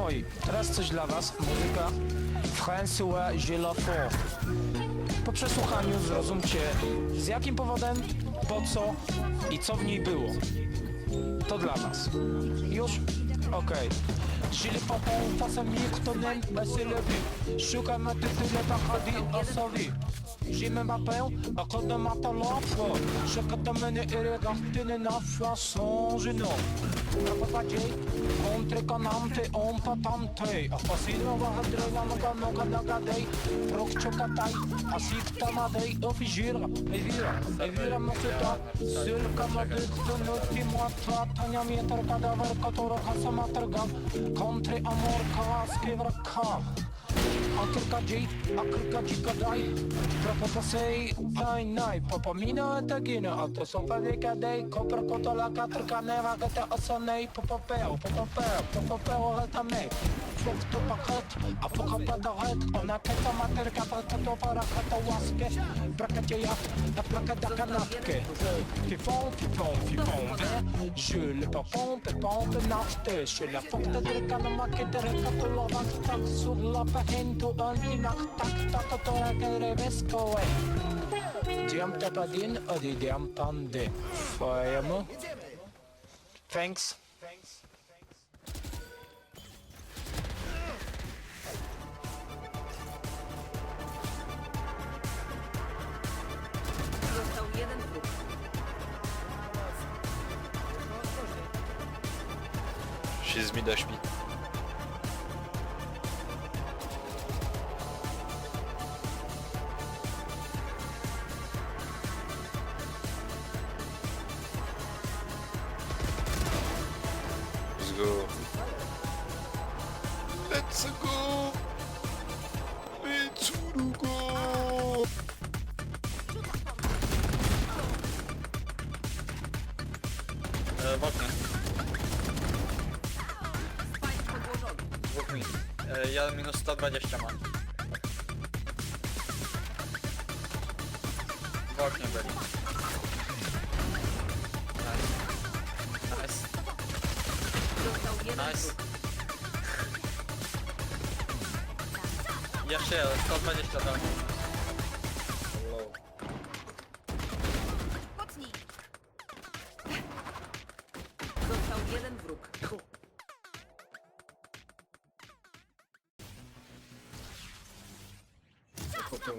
moi, teraz coś dla was. Muzyka François Gélafort. Po przesłuchaniu zrozumcie z jakim powodem, po co i co w niej było. To dla was. Już? Okej. Czyli popą czasem nikt nie będzie lubi. Szukamy tytule bahadi osobi. J'aime ma paix, à cause de ma talent Je catamine et les gastines na façon je know Propagate, contre kanamte, on patante A fasino va hadrela no gano ganagadei Prok chokatai, a sikta madei Ofijira, evira, evira mokuta Sul kamadik, tunuti muata Tanya mietar som er trygg country, amor, hva skriver av? Akıl kadri, akıl kadri kadai Propo pasei, nai Popo mino e te gine, ato son pedi kadei Kopra koto la gete Popo peo, popo peo, popo peo gata a Ona keta kata tato para kata waske Brakat je jat, da kanapke Tifon, tifon, tifon, ve Jules, papon, pepon, benafte la fokta dirka na makete Rekato lovan, sur la pehe into only naktaktakotorakerebeskoe. Diamte på din og de diampandi. Får jeg hjemme? Thanks. Został jeden wróg. She's me, dash. Go. Let's go! Let's go! E, w oknie. Dwóch min. E, ja minus 120 mam. W oknie byli. Nice. Jeszcze 120 tam. Mocniej. Został jeden wróg. Potem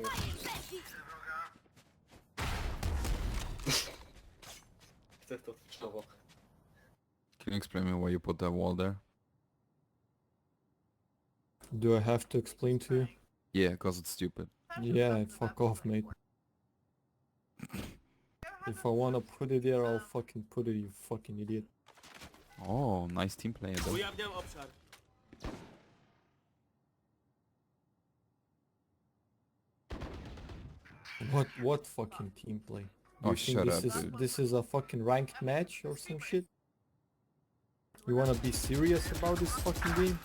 Chcę to trzymało. Can you explain me why you put that wall there? Do I have to explain to you? Yeah, cause it's stupid. Yeah, fuck off, mate. If I wanna put it there, I'll fucking put it, you fucking idiot. Oh, nice team player though. Ujawniam obszar. What what fucking team play? Do Oh, you think shut this up, is dude. this is a fucking ranked match or some shit? You wanna be serious about this fucking game?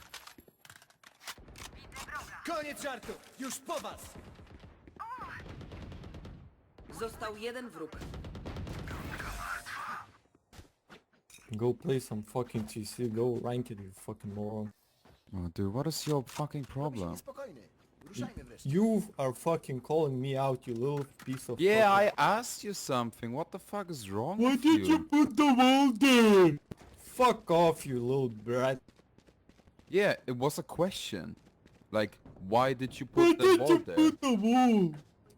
Koniec żartu! Już po was! Został jeden wróg. Go play some fucking TC, go rank it, you fucking moron. Oh, dude, what is your fucking problem? Spokojny. Ruszajmy wreszcie. You are fucking calling me out, you little piece of Yeah, fucking- I asked you something. What the fuck is wrong Why with did you you? put the wall there? Fuck off, you little brat. Yeah, it was a question. Like, why did you Why put the did wall there? put the wall?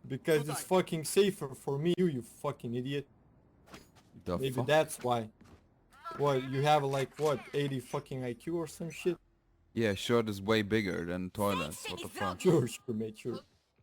Because it's fucking safer for me, you, you fucking idiot. The Maybe fuck? that's why. What, you have like what, 80 fucking IQ or some shit? Yeah, shirt is way bigger than toilets. What the fuck? Sure, sure, mate, sure.